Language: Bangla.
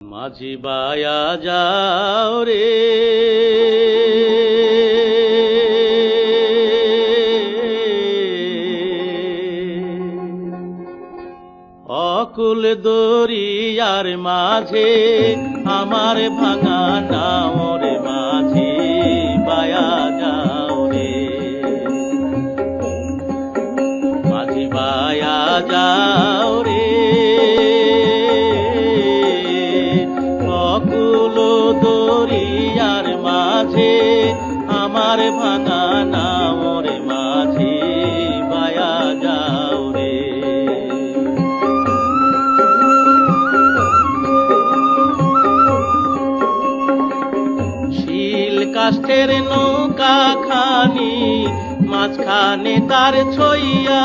মাঝি বায়া যাও রে। অকুল দরিয়ার মাঝে আমার ভাঙা নাওর মাঝে বায়া যাও রে। মাঝি বায়া যাও মাঝে, আমার ভাঙা নাওর মাঝে, বায়া যাও রে। শিল কাষ্ঠের নৌকা খানি মাঝখানে তার ছইয়া